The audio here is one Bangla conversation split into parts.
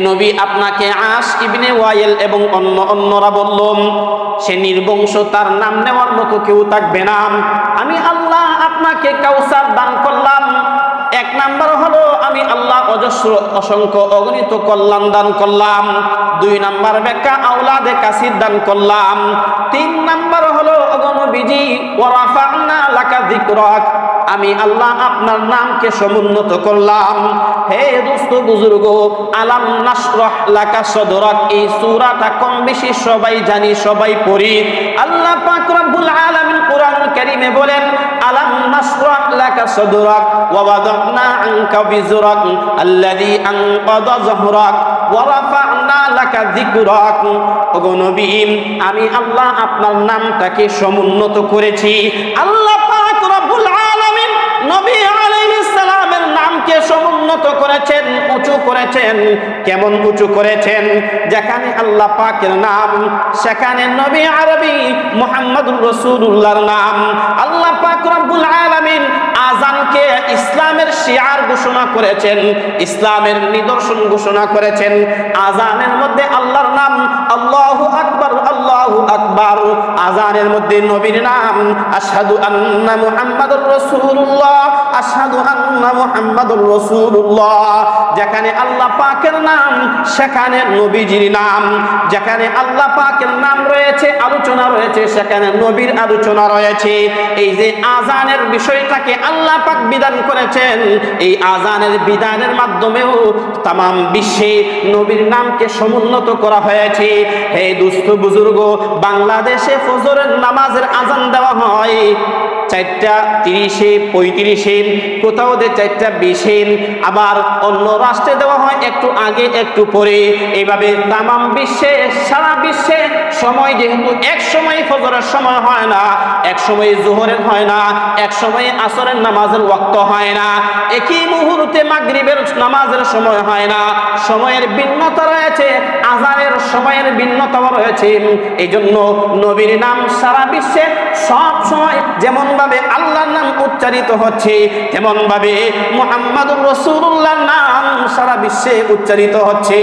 নবী, আপনাকে এবং অন্য নেওয়ার মতো কেউ আমি আল্লাহ আপনাকে কাউসার দান করলাম। এক নাম্বার হলো, আমি আল্লাহ অজস্র, অসংখ্য অগণিত কল্যাণ দান করলাম। দুই নাম্বার ব্যাখ্যা, আওলাদে কাসির দান করলাম। তিন নাম্বার আমি আল্লাহ আপনার নামকে সমুন্নত করলাম। হে দোস্ত বুজুর্গ, আলাম নাসরাহ লাকা সদরাক? এই সূরাটা কম বেশি সবাই জানি, সবাই পড়ি। আল্লাহ পাক রব্বুল আলামিন কোরআনুল কারীমে বলেন, আলাম নাসরাহ লাকা সদরাক ওয়া ওয়াদানা আনকা বিজরাক আল্লাযী আনকাদা যহরাক ওয়া আমি আল্লাহ আপনার নামটাকে সমুন্নত করেছি। আল্লাহ নবী আলাইহিস নামকে সমুন্নত করেছেন করেছেন। কেমন উঁচু করেছেন? যেখানে আল্লাহ পাকের নাম, সেখানে নবী আরবি মুহাম্মদুর রাসূলুল্লাহর নাম। আল্লাহ পাক রব্বুল ইসলামের শিয়ার ঘোষণা করেছেন, ইসলামের নিদর্শন ঘোষণা করেছেন, আজানের মধ্যে আল্লাহর নাম, আল্লাহু আকবার আল্লাহু আকবার। আজানের মধ্যে নবীর নাম, আশহাদু আন্না মুহাম্মাদুর রাসূলুল্লাহ, আশহাদু আন্না মুহাম্মাদুর রাসূলুল্লাহ। যেখানে আল্লাহ পাকের নাম, সেখানে নবীজির নাম। যেখানে আল্লাহ পাকের নাম রয়েছে, আলোচনা রয়েছে, সেখানে নবীর আলোচনা রয়েছে। এই যে আজানের বিষয়টাকে আল্লাহ পাক বিধান করেছেন। এই আজানের বিধানের মাধ্যমেও তাম বিশ্বে নবীর নামকে সমুন্নত করা হয়েছে। হে দুস্থ বুজুর্গ, বাংলাদেশে ফজরের নামাজের আজান দেওয়া হয়। চারটা তিরিশে, পঁয়ত্রিশে, কোথাও দে চারটা বিশে, আবার অন্য রাষ্ট্রে দেওয়া হয় একটু আগে, একটু পরে। এইভাবে তামাম বিশ্বে, সারা বিশ্বে সময় যেহেতু এক সময় ফজরের সময় হয় না, এক সময় জোহরের হয় না, এক সময় আসরের নামাজের ওয়াক্ত হয় না। একই মুহূর্তে মাগরিবের নামাজের সময় হয় না। সময়ের ভিন্নতা রয়েছে, আজানের সময়ের ভিন্নতাও রয়েছে। এই জন্য নবীর নাম সারা বিশ্বে সব সময় যেমন ভাবে আল্লাহর নাম উচ্চারিত হচ্ছে তেমন ভাবে মোহাম্মদুর রসুল্লাহর নাম সারা বিশ্বে উচ্চারিত হচ্ছে।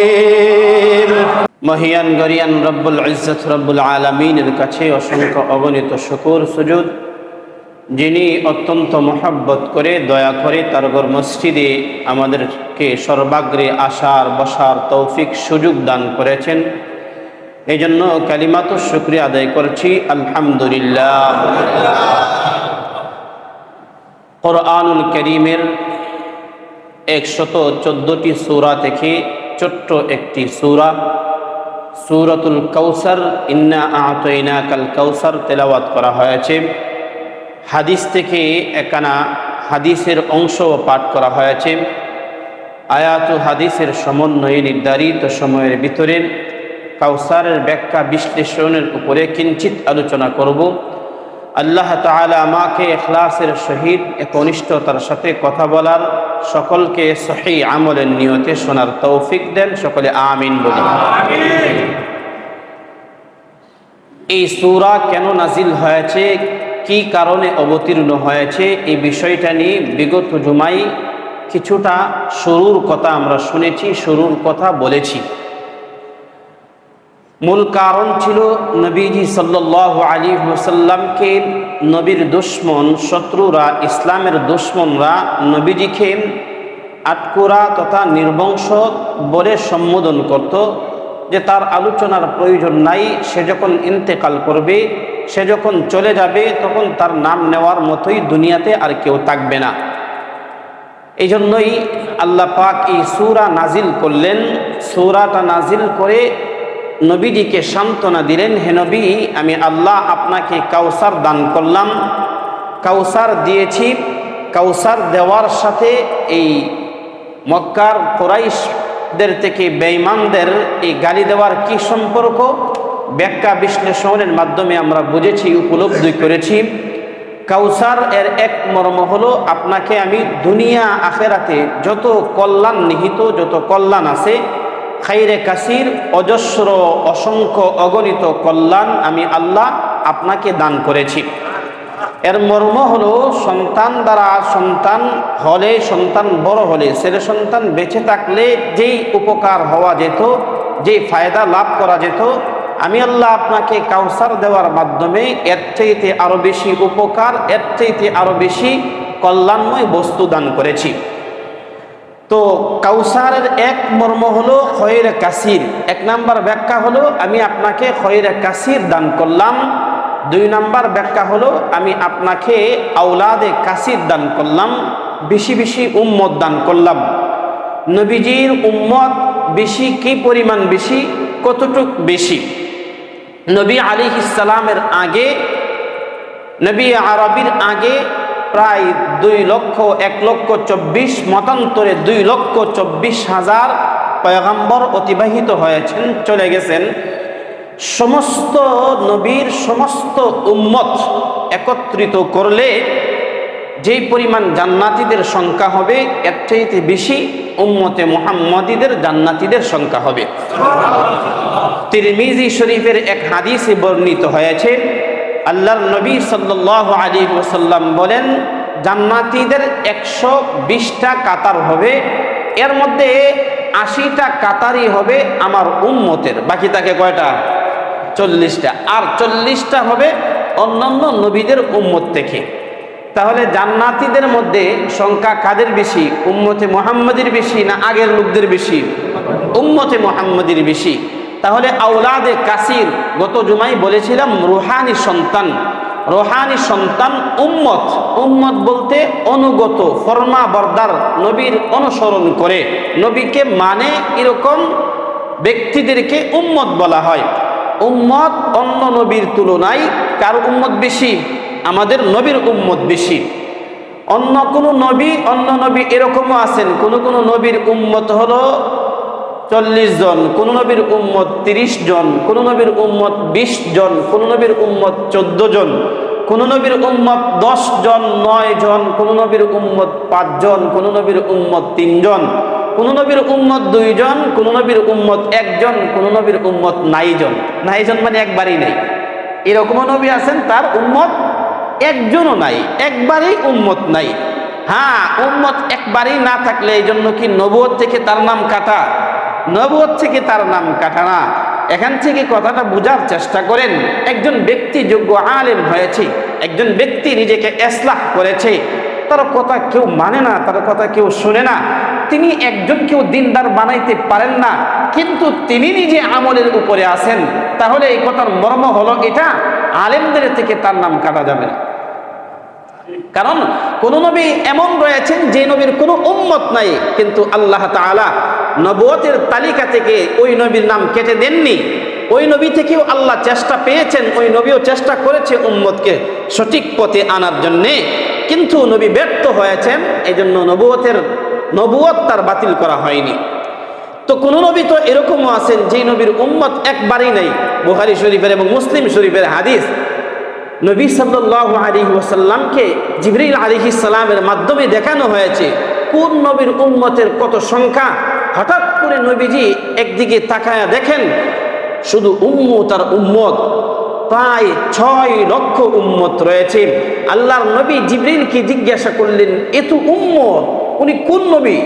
মহিয়ান গরিয়ান রব্বুল ইজ্জত রব্বুল আলমিনের কাছে অসংখ্য অগণিত শুকুর, সুজুদ। যিনি অত্যন্ত মহাব্বত করে দয়া করে তারগর মসজিদে আমাদেরকে সর্বাগ্রে আসার, বসার তৌফিক সুযোগ দান করেছেন। এই জন্য কালিমাত শুক্রিয়া আদায় করছি। আলহামদুলিল্লাহ। কোরআনুল করিমের একশত চোদ্দটি সূরা থেকে ছোট্ট একটি সুরা, সুরতুল কাউসার। ইন্না আতইনা কাল কাউসার তেলাওয়াত করা হয়েছে। হাদিস থেকে একানা হাদিসের অংশ পাঠ করা হয়েছে। আয়াত ও হাদিসের সমন্বয়ে নির্ধারিত সময়ের ভিতরে কাউসারের ব্যাখ্যা বিশ্লেষণের উপরে কিঞ্চিত আলোচনা করব। আল্লাহ তাআলা আমাকে এখলাসের সহিত একনিষ্ঠতার সাথে কথা বলার সকলকে সহি আমলের নিয়তে শোনার তৌফিক দেন। সকলে আমিন বলি এই সূরা কেন নাজিল হয়েছে? কি কারণে অবতীর্ণ হয়েছে এই বিষয়টা নিয়ে বিগত জুমাই কিছুটা শুরুর কথা আমরা শুনেছি, শুরুর কথা বলেছি। মূল কারণ ছিল নবীজি সাল্লাহ আলী হুসাল্লামকে নবীর দুশ্মন, শত্রুরা, ইসলামের দুশ্মনরা নবীজিকে আটকুরা তথা নির্বংশ বলে সম্বোধন করত। যে তার আলোচনার প্রয়োজন নাই, সে যখন ইন্তেকাল করবে, সে যখন চলে যাবে, তখন তার নাম নেওয়ার মতোই দুনিয়াতে আর কেউ থাকবে না। এই জন্যই আল্লাহ পাক এই সুরা নাজিল করলেন। সুরাটা নাজিল করে নবীজিকে সান্ত্বনা দিলেন, হে নবী, আমি আল্লাহ আপনাকে কাউসার দান করলাম। কাউসার দিয়েছি। কাউসার দেওয়ার সাথে এই মক্কার কোরাইশদের থেকে বেঈমানদের এই গালি দেওয়ার কি সম্পর্ক? ব্যাখ্যা বিশ্লেষণের মাধ্যমে আমরা বুঝেছি, উপলব্ধি করেছি। কাউসার এর এক মর্ম হলো, আপনাকে আমি দুনিয়া আখেরাতে যত কল্যাণ নিহিত, যত কল্যাণ আছে, খাইরে কাসির, অজস্র, অসংখ্য, অগণিত কল্যাণ আমি আল্লাহ আপনাকে দান করেছি। এর মর্ম হলো সন্তান দ্বারা সন্তান হলে সন্তান বড় হলে, ছেলে সন্তান বেঁচে থাকলে যেই উপকার হওয়া যেত, যেই ফায়দা লাভ করা যেত, আমি আল্লাহ আপনাকে কাউসার দেওয়ার মাধ্যমে এর চাইতে আরও বেশি উপকার, এর চাইতে আরও বেশি কল্যাণময় বস্তু দান করেছি। তো কাউসারের এক মর্ম হলো খয়ের কাসির। এক নাম্বার ব্যাখ্যা হলো, আমি আপনাকে খয়ের কাসির দান করলাম। দুই নাম্বার ব্যাখ্যা হলো, আমি আপনাকে আউলাদে কাসির দান করলাম, বেশি বেশি উম্মত দান করলাম। নবীজির উম্মত বেশি, কি পরিমাণ বেশি, কতটুক বেশি? নবী আলী ইসালামের আগে, নবী আরবির আগে প্রায় দুই লক্ষ, এক লক্ষ চব্বিশ, মতান্তরে দুই লক্ষ চব্বিশ হাজার পয়গাম্বর অতিবাহিত হয়েছেন, চলে গেছেন। সমস্ত নবীর সমস্ত উম্মত একত্রিত করলে যেই পরিমাণ জান্নাতিদের সংখ্যা হবে, এর চাইতে বেশি উম্মতে মোহাম্মদীদের জান্নাতিদের সংখ্যা হবে। তিরমিজি শরীফের এক হাদিসে বর্ণিত হয়েছে, আল্লাহর নবী সাল্লাহ আলী ওসাল্লাম বলেন, জান্নাতিদের একশো বিশটা কাতার হবে, এর মধ্যে আশিটা কাতারই হবে আমার উম্মতের। বাকি তাকে কয়টা? চল্লিশটা। আর চল্লিশটা হবে অন্যান্য নবীদের উম্মত থেকে। তাহলে জান্নাতিদের মধ্যে সংখ্যা কাদের বেশি? উম্মতে মোহাম্মদের বেশি না আগের লোকদের বেশি? উম্মতে মোহাম্মদের বেশি। তাহলে আউলাদে কাসির, গত জুমাই বলেছিলাম রুহানি সন্তান। রোহানি সন্তান উম্মত। উম্মত বলতে অনুগত, ফরমা বর্দার, নবীর অনুসরণ করে। নবীকে মানে এরকম ব্যক্তিদেরকে উম্মত বলা হয়। উম্মত অন্য নবীর তুলনায় কার উম্মত বেশি, আমাদের নবীর উম্মত বেশি। অন্য কোনো নবী, অন্য নবী এরকমও আছেন, কোন কোন নবীর উম্মত হলো চল্লিশ জন, কোন নবীর উম্মত তিরিশ জন, কোন নবীর উম্মত বিশ জন, কোন নবীর উম্মত চোদ্দ জন, কোন নবীর উম্মত দশ জন, নয় জন, কোন নবীর উম্মত পাঁচজন কোন নবীর উম্মত তিনজন কোন নবীর উম্মত দুইজন, কোন নবীর উম্মত একজন, কোন নবীর উম্মত নাইজন। নাইজন মানে একবারই নাই। এরকমও নবী আছেন, তার উম্মত একজনও নাই, একবারেই উম্মত নাই। হ্যাঁ উম্মত একবারই না থাকলে এই জন্য কি নবুয় থেকে তার নাম কাটা? নবুয় থেকে তার নাম কাটা না। এখান থেকে কথাটা বোঝার চেষ্টা করেন, একজন ব্যক্তি যোগ্য আলেম হয়েছে, একজন ব্যক্তি নিজেকে এসলাহ করেছে, তার কথা কেউ মানে না, তার কথা কেউ শোনে না। তিনি একজন কেউ দিনদার বানাইতে পারেন না, কিন্তু তিনি নিজে আমলের উপরে আছেন। তাহলে এই কথার মর্ম হলো এটা, আলেমদের থেকে তার নাম কাটা যাবে না। কারণ কোন নবী এমন রয়েছেন যে নবীর কোনো উম্মত নাই, কিন্তু আল্লাহ তাআলা নবতের তালিকা থেকে ওই নবীর নাম কেটে দেননি। ওই নবী থেকেও আল্লাহ চেষ্টা পেয়েছেন, ওই নবীও চেষ্টা করেছে উম্মতকে সঠিক পথে আনার জন্যে। কিন্তু নবী ব্যর্থ হয়েছেন এই জন্য নবুয়তের নবুয়ত তার বাতিল করা হয়নি। তো কোন নবী তো এরকমও আছেন যে নবীর উম্মত একবারই নেই। বুহারি শরীফের এবং মুসলিম শরীফের হাদিস। নবী সাল্লাহ আলী ওসাল্লামকে জিবরিল আলী ইসালামের মাধ্যমে দেখানো হয়েছে, কোন নবীর উম্মতের কত সংখ্যা? হঠাৎ করে নবীজি একদিকে তাকায়া দেখেন, শুধু উম্মত আর উম্মত, প্রায় ছয় লক্ষ উম্মত রয়েছে। আল্লাহর নবী জিবরিলকে জিজ্ঞাসা করলেন এত উম্মত? উনি কোন নবী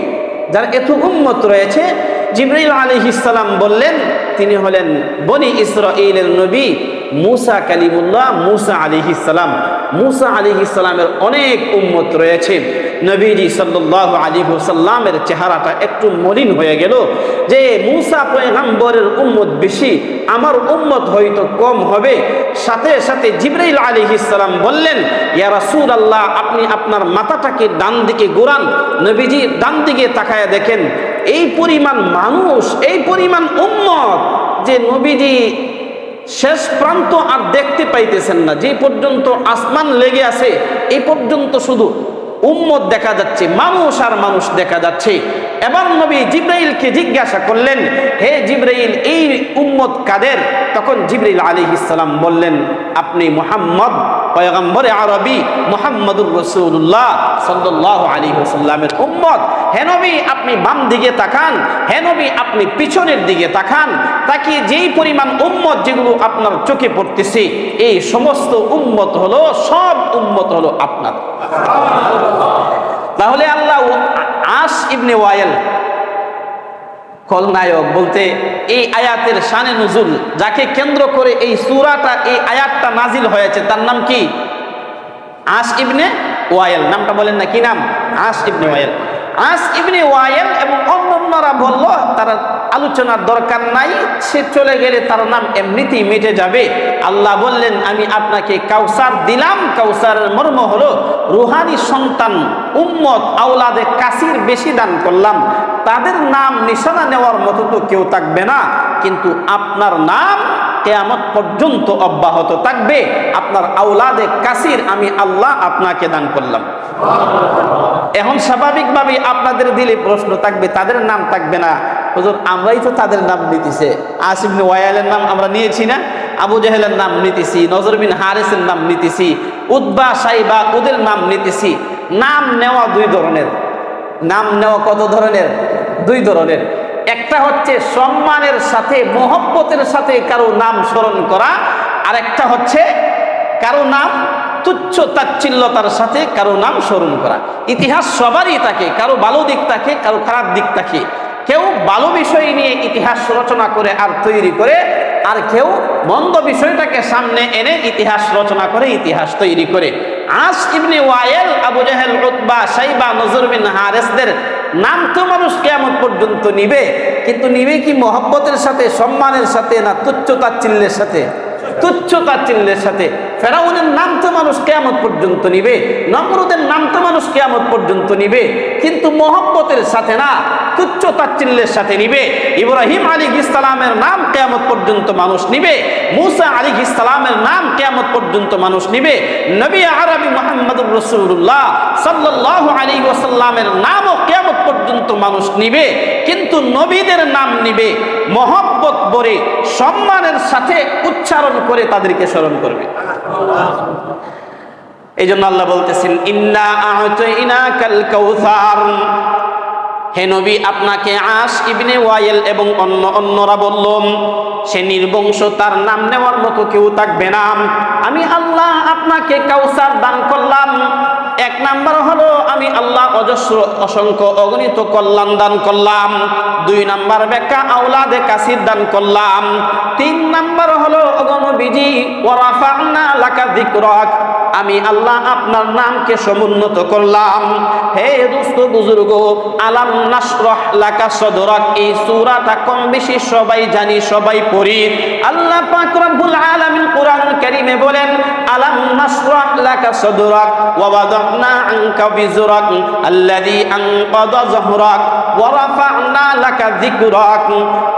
যার এত উম্মত রয়েছে? জিবরিল আলী ইসালাম বললেন, তিনি হলেন বনি ইসরা নবী। মুসা কালিমুল্লাহ, মুসা আলী ইসালাম মুসা আলী ইসলামের অনেক উম্মত রয়েছে। নবীজি সাল্লাহ আলী হুসাল্লামের চেহারাটা একটু মলিন হয়ে গেল যে মুসা পয়গাম্বরের উম্মত বেশি, আমার উম্মত হয়তো কম হবে। সাথে সাথে জিব্রাইল আলী ইসলাম বললেন, ইয়া রাসূল আল্লাহ আপনি আপনার মাথাটাকে ডান দিকে ঘোরান। নবীজি ডান দিকে তাকায় দেখেন, এই পরিমাণ মানুষ, এই পরিমাণ উম্মত যে নবীজি শেষ প্রান্ত আর দেখতে পাইতেছেন না। যে পর্যন্ত আসমান লেগে আছে এই পর্যন্ত শুধু উম্মত দেখা যাচ্ছে, মানুষ আর মানুষ দেখা যাচ্ছে। এবার নবী জিব্রাইলকে জিজ্ঞাসা করলেন, হে জিব্রাইল, এই উম্মত কাদের? তখন জিব্রাইল আলী ইসলাম বললেন, আপনি মোহাম্মদ পয়গম্বরে আরবি মোহাম্মদুর রসুল্লাহ সাল্লাহ আলী ওসাল্লামের উম্মত। হেনবি আপনি বাম দিকে তাকান। হেনবি আপনি পিছনের দিকে তাকান। তাকে যেই পরিমাণ উম্মত যেগুলো আপনার চোখে পড়তেছে, এই সমস্ত উম্মত হলো, সব উম্মত হলো আপনার। তাহলে আল্লাহ আস ইবনে ওয়াইল খলনায়ক বলতে, এই আয়াতের শানে নজুল, যাকে কেন্দ্র করে এই সুরাটা, এই আয়াতটা নাজিল হয়েছে, তার নাম কি? আস ইবনে ওয়াইল, নামটা বলেন না, কি নাম? আস ইবনে ওয়াইল। আস ইবনে ওয়াইল এবং অন্যান্যরা বলল, তার আলোচনার দরকার নাই, সে চলে গেলে তার নাম এমনিতেই মিটে যাবে। আল্লাহ বললেন, আমি আপনাকে কাউসার দিলাম, কাউসারের মর্ম হলো, রুহানি সন্তান, উম্মত, আওলাদে কাসির বেশি দান করলাম। তাদের নাম নিশানা নেওয়ার মতো তো কেউ থাকবে না, কিন্তু আপনার নাম কেয়ামত পর্যন্ত অব্যাহত থাকবে। আপনার আওলাদে কাসির, আমি আল্লাহ আপনাকে দান করলাম। এখন স্বাভাবিকভাবে আপনাদের দিলে প্রশ্ন থাকবে, তাদের নাম থাকবে না। হুজুর, আমরাই তো তাদের নাম নিতেছে। আসিফ ওয়াইলের নাম আমরা নিয়েছি না, আবু জাহেলের নাম নিতেছি, নজর বিন হারিসের নাম নিতেছি, উদ্বা সাইবা ওদের নাম নিতেছি। নাম নেওয়া দুই ধরনের। নাম নেওয়া কত ধরনের? দুই ধরনের। একটা হচ্ছে সম্মানের সাথে, মোহব্বতের সাথে কারও নাম স্মরণ করা আর একটা হচ্ছে কারও নাম তুচ্ছ তাচ্ছিল্যতার সাথে কারও নাম স্মরণ করা। ইতিহাস সবারই থাকে কারও ভালো দিক থাকে কারও খারাপ দিক থাকে কেউ ভালো বিষয় নিয়ে ইতিহাস রচনা করে আর তৈরি করে, আর কেউ মন্দ বিষয়টাকে সামনে এনে ইতিহাস রচনা করে, ইতিহাস তৈরি করে। আস ইবনে ওয়াইল, আবু জাহেল, উতবা, সাইবা, নজর বিন হারেসদের নাম তো মানুষ কেমন পর্যন্ত নিবে, কিন্তু নিবে কি মহব্বতের সাথে, সম্মানের সাথে, না তুচ্ছ তাচ্ছিল্যের সাথে? তুচ্ছ তাচ্ছিল্যের সাথে। ফেরাউনের নাম তো মানুষ কেয়ামত পর্যন্ত নিবে, নমরুদের নাম তো মানুষ কেয়ামত পর্যন্ত নিবে, কিন্তু মহব্বতের সাথে না তুচ্ছ তাচ্ছিল্যের সাথে নিবে। ইব্রাহিম আলী ইসলামের নাম কেয়ামত পর্যন্ত মানুষ নিবে, মুসা আলী ইসলামের নাম কেয়ামত পর্যন্ত মানুষ নিবে, নবী আরবি মোহাম্মদুর রসুল্লাহ সাল্লাহ আলী ওসাল্লামের নামও কেয়ামত পর্যন্ত মানুষ নিবে, কিন্তু নবীদের নাম নিবে, মহব্বত বরে সম্মানের সাথে উচ্চারণ করে তাদেরকে স্মরণ করবে। এই জন্য আল্লাহ বলতেছেন, ইন্না আ'তাইনা কাল কাউসার। হে নবী, আপনাকে আশ ইবনে ওয়াইল এবং অন্য অন্যরা বলল, সে নির্বংশ, তার নাম নেওয়ার মতো কেউ থাকবে না। আমি আল্লাহ আপনাকে কাউসার দান করলাম। এক নাম্বার হলো, আমি আল্লাহ অজস্র অসংখ্য অগণিত কল্যাণ দান করলাম। দুই নাম্বার ব্যাখ্যা, আওলাদে কাসির দান করলাম। তিন নাম্বার হলো অগণবিজি ওরাফানা লাকা যিকরাক আমি আল্লাহ আপনার নামকে সমুন্নত করলাম। হে দোস্ত বুজুর্গ, আলাম নাসরহ লাকা সদরাক এই সূরাটা কম বেশি সবাই জানি, সবাই পড়ি। আল্লাহ পাক রব্বুল আলামিন কোরআনুল কারীমে বলেন, আলাম নাসরহ লাকা সদরাক ওয়া বিজরাক আল্লাযী আনকাদা যহরাক ওয়া রাফা'না লাকা যিকরাক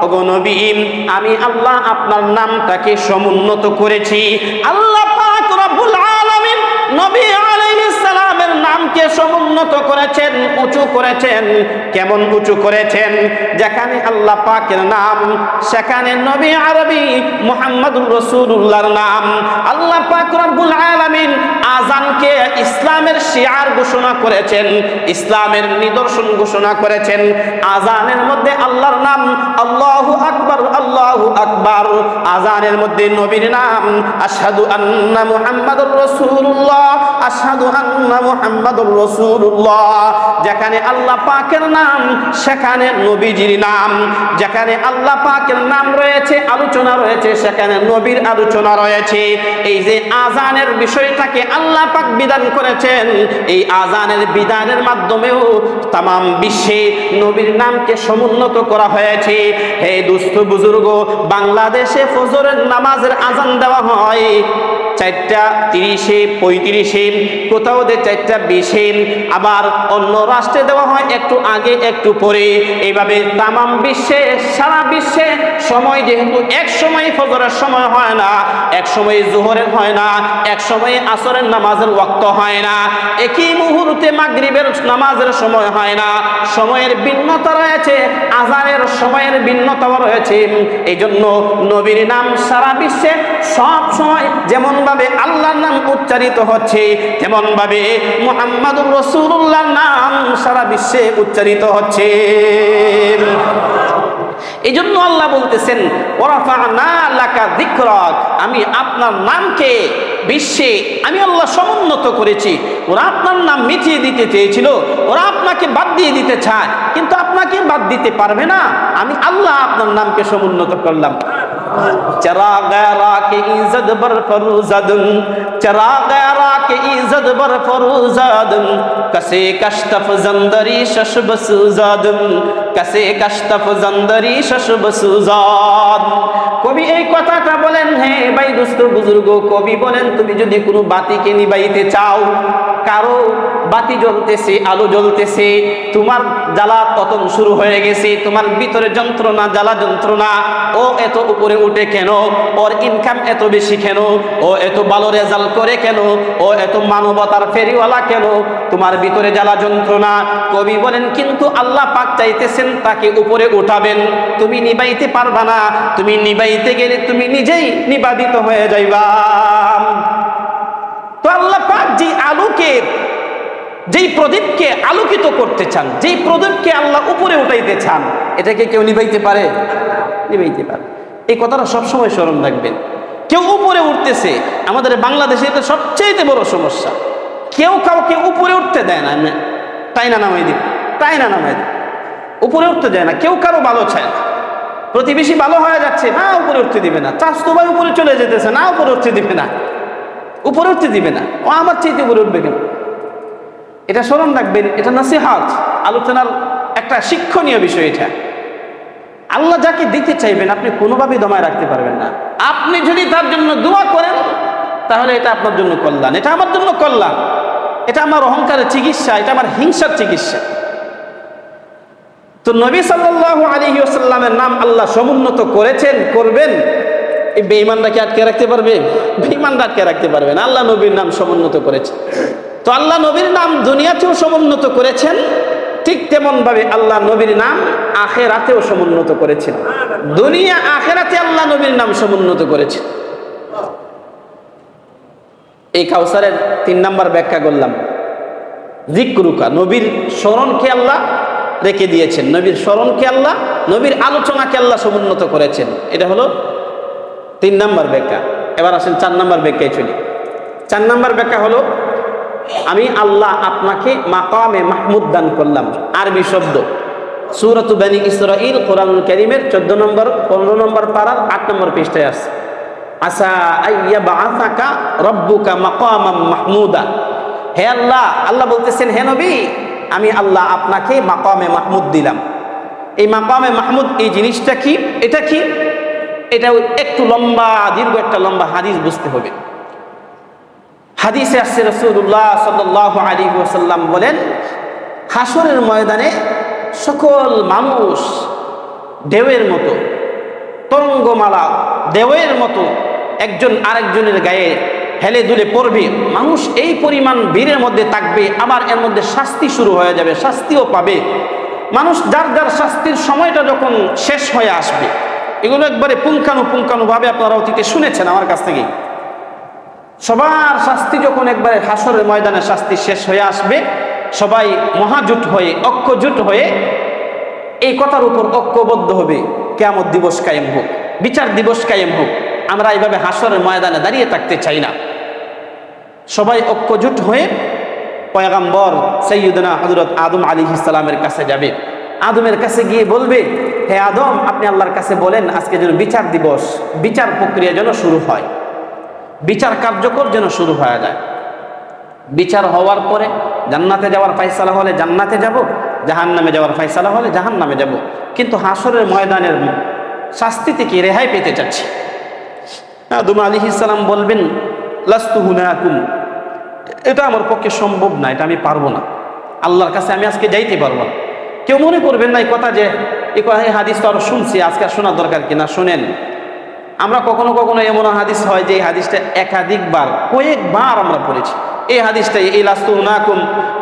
ওগো নবী, আমি আল্লাহ আপনার নামটাকে সমুন্নত করেছি। আল্লাহ পাক রব্বুল আলামিন নবী নামকে সমুন্নত করেছেন, উঁচু করেছেন, কেমন উঁচু করেছেন? যেখানে আল্লাহ পাকের নাম, সেখানে নবী আরবি মুহাম্মদুর রাসূলুল্লাহর নাম। আল্লাহ পাক রব্বুল আলামিন আজানকে ইসলামের শিয়ার ঘোষণা করেছেন, ইসলামের নিদর্শন ঘোষণা করেছেন। আজানের মধ্যে আল্লাহর নাম আল্লাহু আকবার আল্লাহু আকবার। আজানের মধ্যে নবীর নাম, আশহাদু আন্না মুহাম্মাদুর রাসূলুল্লাহ, আশহাদু আন্না মুহাম্মাদুর রাসূলুল্লাহ যেখানে আল্লাহ পাকের নাম, সেখানে নবীজির নাম। যেখানে আল্লাহ পাকের নাম রয়েছে, আলোচনা রয়েছে, সেখানে নবীর আলোচনা রয়েছে। এই যে আজানের বিষয়টাকে আল্লাহ পাক বিধান করেছেন, এই আজানের বিধানের মাধ্যমেও তাম বিশ্বে নবীর নামকে সমুন্নত করা হয়েছে। হে দুস্থ বুজুর্গ, বাংলাদেশে ফজরের নামাজের আজান দেওয়া হয়, চারটা তিরিশে, পঁয়ত্রিশে, কোথাও চারটা বিশে দিয়েছেন আবার অন্য রাষ্ট্রে দেওয়া হয় একটু আগে, একটু পরে। এইভাবে তামাম বিশ্বে, সারা বিশ্বে সময় যেহেতু এক সময় ফজরের সময় হয় না, এক সময় জোহরের হয় না, এক সময় আসরের নামাজের ওয়াক্ত হয় না, একই মুহূর্তে মাগরিবের নামাজের সময় হয় না, সময়ের ভিন্নতা রয়েছে, আজানের সময়ের ভিন্নতাও রয়েছে। এই জন্য নবীর নাম সারা বিশ্বে সব সময় যেমন ভাবে আল্লাহর নাম উচ্চারিত হচ্ছে তেমন ভাবে মুহাম্মাদুর রসুল্লাহর নাম সারা বিশ্বে উচ্চারিত হচ্ছে। এই জন্য আল্লাহ বলতেছেন আমি আপনার নামকে বিশ্বে, আমি আল্লাহ সমুন্নত করেছি। ওরা আপনার নাম মিটিয়ে দিতে চেয়েছিল, ওরা আপনাকে বাদ দিয়ে দিতে চায়, কিন্তু আপনাকে বাদ দিতে পারবে না। আমি আল্লাহ আপনার নামকে সমুন্নত করলাম। چرا گیرا کے عزت بر فروزدن چرا گیرا کے عزت بر فروزدن کسے کشتف زندری شش بسوزدن کسے کشتف زندری شش بسوزاد এই কথাটা বলেন হ্যাঁ ভাই দোস্ত, বুজুর্গ, কবি বলেন, তুমি যদি কোনো বাতিকে নিবাইতে চাও, কারও বাতি জ্বলতেছে, আলো জ্বলতেছে, তোমার জ্বালা পতন শুরু হয়ে গেছে, তোমার ভিতরে যন্ত্রণা, জ্বালা যন্ত্রণা, ও এত উপরে উঠে কেন? ওর ইনকাম এত বেশি কেন? ও এত ভালো রেজাল্ট করে কেন? ও এত মানবতার ফেরিওয়ালা কেন? তোমার ভিতরে জ্বালা যন্ত্রণা। কবি বলেন, কিন্তু আল্লাহ পাক চাইতেছেন তাকে উপরে উঠাবেন। তুমি নিবাইতে পারবা না। তুমি নিবাইতে গেলে তুমি নিজেই নিবাদিত হয়ে যাইবা। তো আল্লাহ পাক যে আলোকে, যেই প্রদীপকে আলোকিত করতে চান, যেই প্রদীপকে আল্লাহ উপরে উঠাইতে চান, এটাকে কেউ নিবাইতে পারে? নিবাইতে পারে। এই কথাটা সবসময় স্মরণ রাখবেন। কেউ উপরে উঠতেছে, আমাদের বাংলাদেশে এটা সবচেয়ে বড় সমস্যা। কেউ কাউকে উপরে উঠতে দেয় না তাই না নামাই দিন তাই না নামাই দিন উপরে উঠতে দেয় না, কেউ কারও ভালো চায় না। প্রতিবেশী ভালো হয়ে যাচ্ছে, না উপরে উঠতে দিবে না। চাস্তু ভাই উপরে চলে যেতেছে, না উপরে উঠতে দিবে না। উপরে উঠতে দিবে না। ও আমার চাইতে উপরে উঠবে কেন? এটা স্মরণ রাখবেন, এটা নাসিহাত, আলোচনার একটা শিক্ষণীয় বিষয় এটা। আল্লাহ যাকে দিতে চাইবেন, আপনি কোনোভাবেই দমায় রাখতে পারবেন না। আপনি যদি তার জন্য দোয়া করেন, তাহলে এটা আপনার জন্য কল্যাণ। এটা আমার জন্য কল্যাণ। এটা আমার অহংকারের চিকিৎসা, এটা আমার হিংসার চিকিৎসা। তো নবী সাল্লাল্লাহু আলাইহি ওয়াসাল্লামের নাম আল্লাহ সমুন্নত করেছেন, করবেন। এই বেঈমানরা কি আটকে রাখতে পারবে? বেঈমানরা আটকে রাখতে পারবে না। আল্লাহ নবীর নাম সমুন্নত করেছেন। তো আল্লাহ নবীর নাম দুনিয়াতেও সমুন্নত করেছেন, ঠিক তেমন ভাবে আল্লাহ নবীর নাম আখেরাতেও সমুন্নত করেছেন। দুনিয়া, আখেরাতে আল্লাহ নবীর নাম সমুন্নত করেছেন। এই কাউসারের তিন নাম্বার ব্যাখ্যা করলাম। জিক্রুকা, নবীর স্মরণকে আল্লাহ রেখে দিয়েছেন। নবীর স্মরণকে আল্লাহ, নবীর আলোচনাকে আল্লাহ সমুন্নত করেছেন। এটা হলো তিন নাম্বার ব্যাখ্যা। এবার আসেন চার নাম্বার ব্যাখ্যায় চলি। চার নাম্বার ব্যাখ্যা হলো, আমি আল্লাহ আপনাকে মাকামে মাহমুদ দান করলাম। আরবি শব্দ। সুরত বানী ইসরাইল কোরআনুল করিমের চোদ্দ নম্বর, পনেরো নম্বর পাড়ার আট নম্বর পৃষ্ঠায় আছে। আসা বাআসাকা রব্বুকা মাকামাম মাহমুদা। হে আল্লাহ আল্লাহ বলতেছেন, হে নবী আমি আল্লাহ আপনাকে মাকামে মাহমুদ দিলাম। এই মাকামে মাহমুদ এই জিনিসটা কি? এটা কি? এটা একটু লম্বা, দীর্ঘ একটা লম্বা হাদিস বুঝতে হবে। হাদিসে আসছে রসুল্লাহ সাল্লাহ আলী ওসাল্লাম বলেন হাসরের ময়দানে সকল মানুষ ঢেউয়ের মতো, তরঙ্গমালা দেওয়ের মতো একজন আরেকজনের গায়ে হেলে দুলে পড়বে, মানুষ এই পরিমাণ ভিড়ের মধ্যে থাকবে, আবার এর মধ্যে শাস্তি শুরু হয়ে যাবে, শাস্তিও পাবে। মানুষ যার যার শাস্তির সময়টা যখন শেষ হয়ে আসবে, এগুলো একবারে পুঙ্খানুপুঙ্খানুভাবে আপনারা অতীতে শুনেছেন আমার কাছ থেকে। সবার শাস্তি যখন একবারে হাসরের ময়দানে শাস্তি শেষ হয়ে আসবে, সবাই মহাজুট হয়ে, ঐক্যজুট হয়ে এই কথার উপর ঐক্যবদ্ধ হবে কেমন দিবস কায়েম হোক, বিচার দিবস কায়েম হোক। আমরা এইভাবে হাসরের ময়দানে দাঁড়িয়ে থাকতে চাই না। সবাই ঐক্যজুট হয়ে পয়গাম্বর সৈয়দনা হজরত আদম আলী ইসলামের কাছে যাবে। আদমের কাছে গিয়ে বলবে, হে আদম, আপনি আল্লাহর কাছে বলেন, আজকে যেন বিচার দিবস, বিচার প্রক্রিয়া যেন শুরু হয়। বিচার কার্যকর যেন শুরু হয়ে যায়। বিচার হওয়ার পরে জান্নাতে যাওয়ার ফাইসালা হলে জান্নাতে যাব জাহান নামে যাওয়ার ফাইসালা হলে জাহান নামে যাব। কিন্তু হাসরের ময়দানের শাস্তি থেকে রেহাই পেতে চাচ্ছি? আদম আলী ইসলাম বলবেন লাস্তু হুনাকুম এটা আমার পক্ষে সম্ভব না, এটা আমি পারব না। আল্লাহর কাছে আমি আজকে যাইতে পারব না। কেউ মনে করবেন না এই কথা যে, এই কথা, এই হাদিস তো আরও শুনছি, আজকে আর শোনার দরকার কিনা শোনেন। আমরা কখনো কখনো এমন হাদিস হয় যে এই হাদিসটা একাধিকবার, কয়েকবার আমরা পড়েছি। এই হাদিসটা, এই লাস্তু নাকুম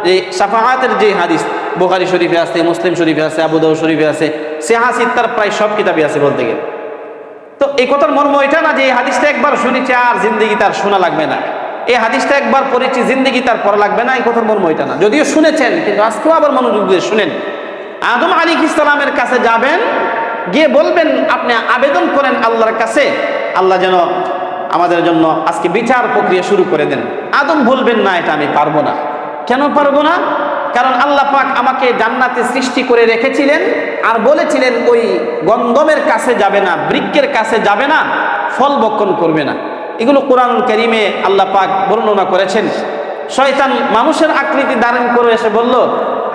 যে সাফাহাতের যে হাদিস, বোখারি শরীফে আছে, মুসলিম শরীফে আছে আবুদাউ শরীফে আছে সে হাসিদ তার প্রায় সব কিতাবে আছে বলতে গেলে। তো এই কথার মর্ম এটা না যে এই হাদিসটা একবার শুনেছি আর জিন্দগি তার শোনা লাগবে না। এই হাদিসটা একবার পড়েছি, জিন্দগি তার পড়া লাগবে না, এই কথার মর্ম এটা না। যদিও শুনেছেন, কিন্তু আজকেও আবার মনোযোগ দিয়ে শুনেন। আদম আলী ইসলামের কাছে যাবেন, গিয়ে বলবেন, আপনি আবেদন করেন আল্লাহর কাছে, আল্লাহ যেন আমাদের জন্য আজকে বিচার প্রক্রিয়া শুরু করে দেন। আদম বলবেন, না, এটা আমি পারব না। কেন পারব না? কারণ আল্লাহ পাক আমাকে জান্নাতে সৃষ্টি করে রেখেছিলেন আর বলেছিলেন, ওই গন্ধমের কাছে যাবে না, বৃক্ষের কাছে যাবে না, ফল বক্ষণ করবে না। এগুলো কোরআন করিমে আল্লাহ পাক বর্ণনা করেছেন। শয়তান মানুষের আকৃতি ধারণ করে এসে বলল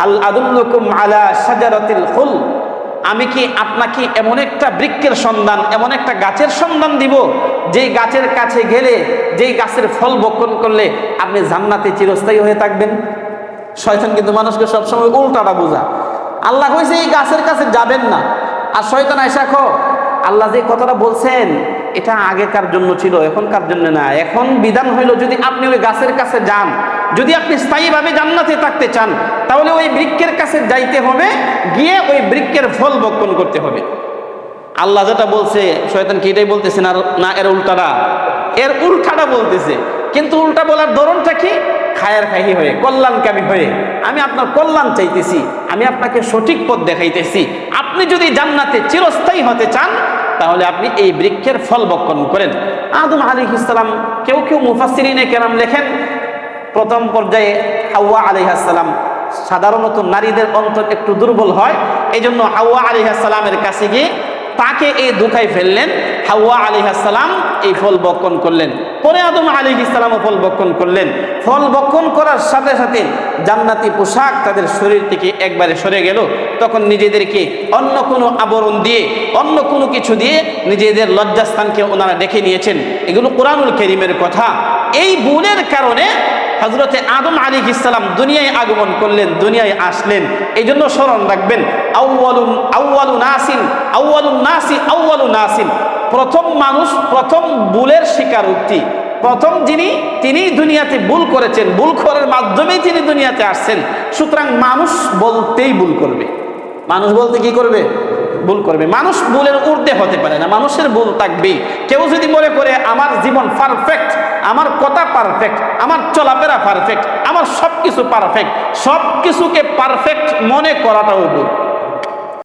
আল আদুল্লকুম আলা সাজারাতিল ফুল আমি কি আপনাকে এমন একটা বৃক্ষের সন্ধান, এমন একটা গাছের সন্ধান দিব, যেই গাছের কাছে গেলে, যেই গাছের ফল বক্ষণ করলে আপনি জান্নাতে চিরস্থায়ী হয়ে থাকবেন? শয়তান কিন্তু মানুষকে সবসময় উল্টাটা বোঝা। আল্লাহ কইছে, এই গাছের কাছে যাবেন না। আর শয়তান আয়সা খো আল্লাহ যে কথাটা বলছেন এটা আগেকার জন্য ছিল, এখনকার জন্য না। এখন বিধান হইল যদি আপনি ওই গাছের কাছে যান, যদি আপনি স্থায়ীভাবে জান্নাতে থাকতে চান, তাহলে ওই বৃক্ষের কাছে যাইতে হবে, গিয়ে ওই বৃক্ষের ফল বক্ষণ করতে হবে। আল্লাহ যেটা বলছে, শয়তান কি এটাই বলতেছে না না এর উল্টাটা? এর উল্টাটা বলতেছে। কিন্তু উল্টা বলার ধরনটা কি? খায়ের খাহি হয়ে, কল্যাণকামী হয়ে। আমি আপনার কল্যাণ চাইতেছি, আমি আপনাকে সঠিক পথ দেখাইতেছি। আপনি যদি জান্নাতে চিরস্থায়ী হতে চান তাহলে আপনি এই বৃক্ষের ফল বক্ষণ করেন। আদম আলী ইসলাম কেউ কেউ মুফাসিরিনে কেরাম লেখেন, প্রথম পর্যায়ে হাওয়া হাসালাম সাধারণত নারীদের অন্তর একটু দুর্বল হয় এই জন্য হাওয়া হাসালামের কাছে গিয়ে তাকে এই দুখাই ফেললেন। হাওয়া আলিহাসাল্লাম এই ফল বক্ষণ করলেন। পরে আদম আলী ইসলামও ফল বক্ষণ করলেন। ফল বক্ষণ করার সাথে সাথে জান্নাতি পোশাক তাদের শরীর থেকে একবারে সরে গেল। তখন নিজেদেরকে অন্য কোনো আবরণ দিয়ে, অন্য কোনো কিছু দিয়ে নিজেদের লজ্জাস্থানকে ওনারা ডেকে নিয়েছেন। এগুলো কোরআনুল করিমের কথা। এই ভুলের কারণে হজরতে আদম আলী ইসলাম দুনিয়ায় আগমন করলেন, দুনিয়ায় আসলেন। এই জন্য স্মরণ রাখবেন প্রথম মানুষ, প্রথম ভুলের স্বীকারোক্তি। প্রথম যিনি তিনি দুনিয়াতে ভুল করেছেন। ভুল করার মাধ্যমেই তিনি দুনিয়াতে আসছেন। সুতরাং মানুষ বলতেই ভুল করবে। মানুষ বলতে কি করবে? ভুল করবে। মানুষ ভুলের ঊর্ধ্বে হতে পারে না, মানুষের ভুল থাকবে কেউ যদি মনে করে, আমার জীবন পারফেক্ট আমার কথা পারফেক্ট আমার চলাফেরা পারফেক্ট আমার সব কিছু পারফেক্ট সব কিছুকে পারফেক্ট মনে করাটাও ভুল।